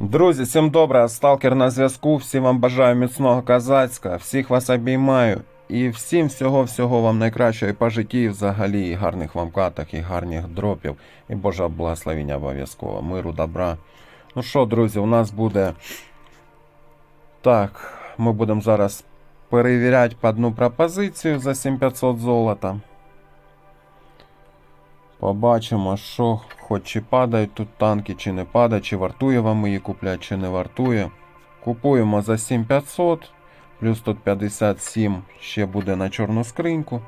Друзі, всім добре, сталкер на зв'язку. Всім вам бажаю міцного казацька, всіх вас обіймаю. І всім всього-всього вам найкращого і по житті, і взагалі, і гарних вам каток, і гарних дропів, і Божа благословення обов'язково, миру, добра. Ну що, друзі, у нас буде. Так, ми будемо зараз перевіряти по одну пропозицію за 7500 золота. Побачимо, що хоч чи падають тут танки, чи не падають, чи вартує вам її купляти, чи не вартує. Купуємо за 7500, плюс тут 57 ще буде на чорну скриньку.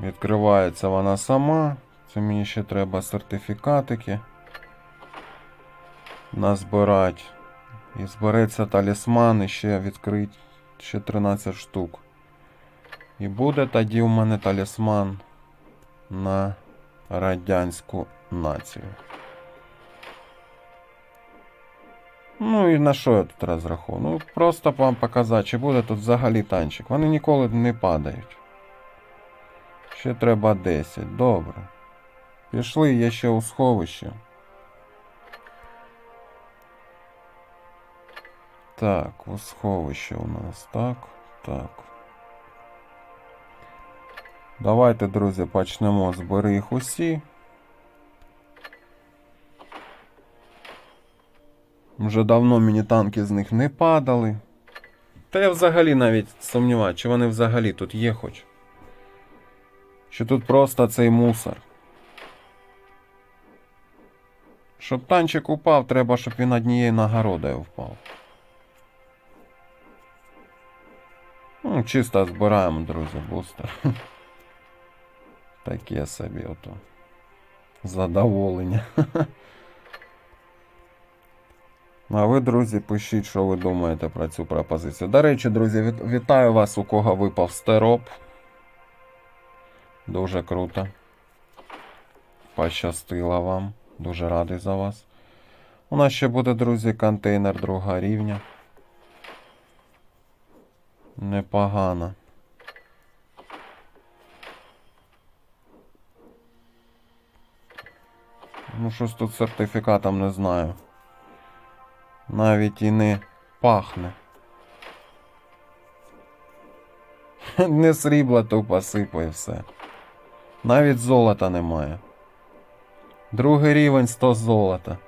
Відкривається вона сама. Це мені ще треба сертифікатики назбирати. І збереться талісман і ще відкрити ще 13 штук. І буде тоді у мене талісман на радянську націю. Ну і на що я тут розраховую? Ну, просто вам показати, чи буде тут взагалі танчик. Вони ніколи не падають. Ще треба 10. Добре. Пішли є ще у сховище. Так, у сховище у нас. Так, так. Давайте, друзі, почнемо збери їх усі. Вже давно мені танки з них не падали. Та я взагалі навіть сумніваюся, чи вони взагалі тут є хоч. Чи тут просто цей мусор. Щоб танчик упав, треба, щоб він однією нагородою впав. Ну, чисто збираємо, друзі, бустер. Таке собі ото. Задоволення. А ви, друзі, пишіть, що ви думаєте про цю пропозицію. До речі, друзі, вітаю вас, у кого випав стероп. Дуже круто. Пощастило вам. Дуже радий за вас. У нас ще буде, друзі, контейнер другого рівня. Непогано. Ну, щось тут сертифікатом не знаю. Навіть і не пахне. Не срібла тупо сипає все. Навіть золота немає. Другий рівень 100 золота.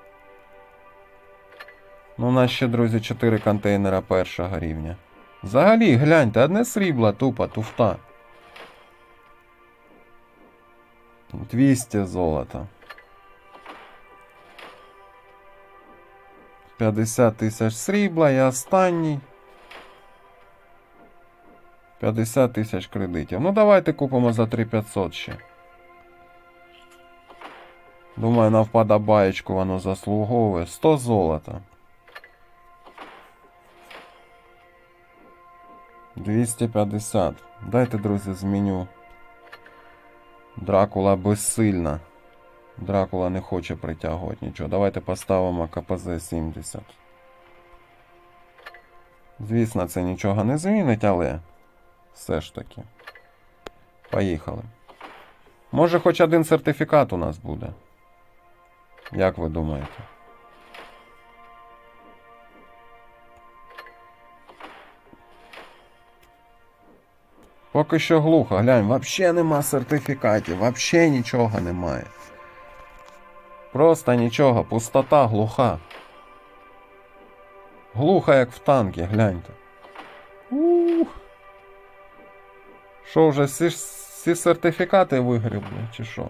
Ну, у нас ще, друзі, 4 контейнера першого рівня. Взагалі, гляньте, одне срібла тупо, туфта. 200 золота. 50 тисяч срібла і останній. 50 тисяч кредитів. Ну, давайте купимо за 3500 ще. Думаю, на вподобаєчку воно заслуговує. 100 золота. 250. Дайте, друзі, зміню. Дракула безсильна. Дракула не хоче притягувати нічого. Давайте поставимо КПЗ 70. Звісно, це нічого не змінить, але все ж таки. Поїхали. Може, хоч один сертифікат у нас буде. Як ви думаєте? Поки що глухо, глянь, вообще нема сертифікатів, вообще нічого немає. Просто нічого, пустота глуха. Глуха, як в танкі, гляньте. Ух. Що вже всі, всі сертифікати вигрібли, чи що?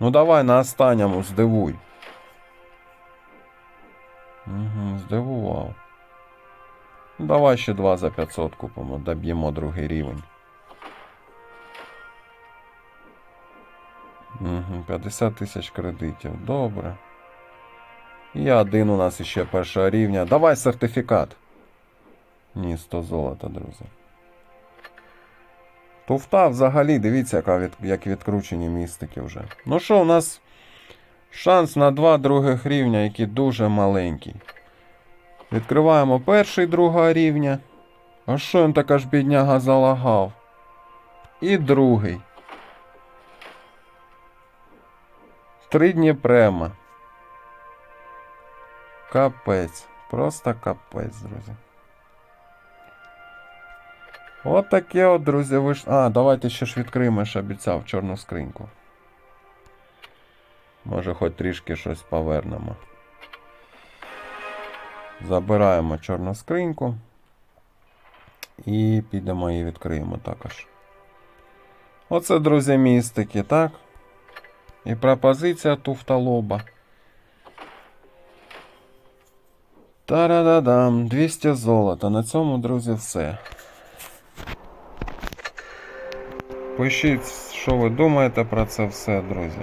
Ну давай на останньому здивуй. Угу, здивував. Ну, давай ще 2 за 500 купимо, доб'ємо другий рівень. Угу, 50 тисяч кредитів. Добре. І один у нас іще першого рівня. Давай сертифікат. Ні, 100 золота, друзі. Туфта взагалі, дивіться, яка від, як відкручені містики вже. Ну що, у нас шанс на два других рівня, які дуже маленький. Відкриваємо перший другого рівня. А що він така ж бідняга залагав? І другий. Три дні према. Капець. Просто капець, друзі. От таке от, друзі, виш... А, давайте ще ж відкриємо, ж обіцяв чорну скриньку. Може, хоч трішки щось повернемо. Забираємо чорну скриньку. І підемо і відкриємо також. Оце, друзі, містики, так? І пропозиція туфталоба. Та-да-да-дам, 200 золота. На цьому, друзі, все. Пишіть, що ви думаєте про це все, друзі.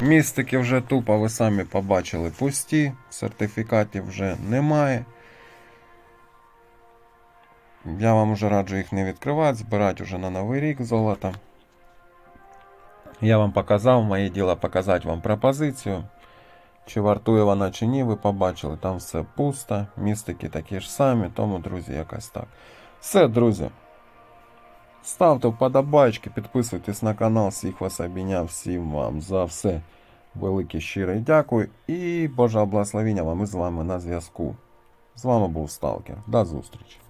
Містики вже тупо, ви самі побачили, пусті, сертифікатів вже немає. Я вам вже раджу їх не відкривати, збирати вже на новий рік золото. Я вам показав, моє діло показати вам пропозицію. Чи вартує вона чи ні, ви побачили, там все пусто, містики такі ж самі, тому, друзі, якось так. Все, друзі. Ставте вподобайки, підписуйтесь на канал, всіх вас обійняв, всім вам за все. Велике щире дякую і Божа благословення вам і з вами на зв'язку. З вами був Сталкер. До зустрічі.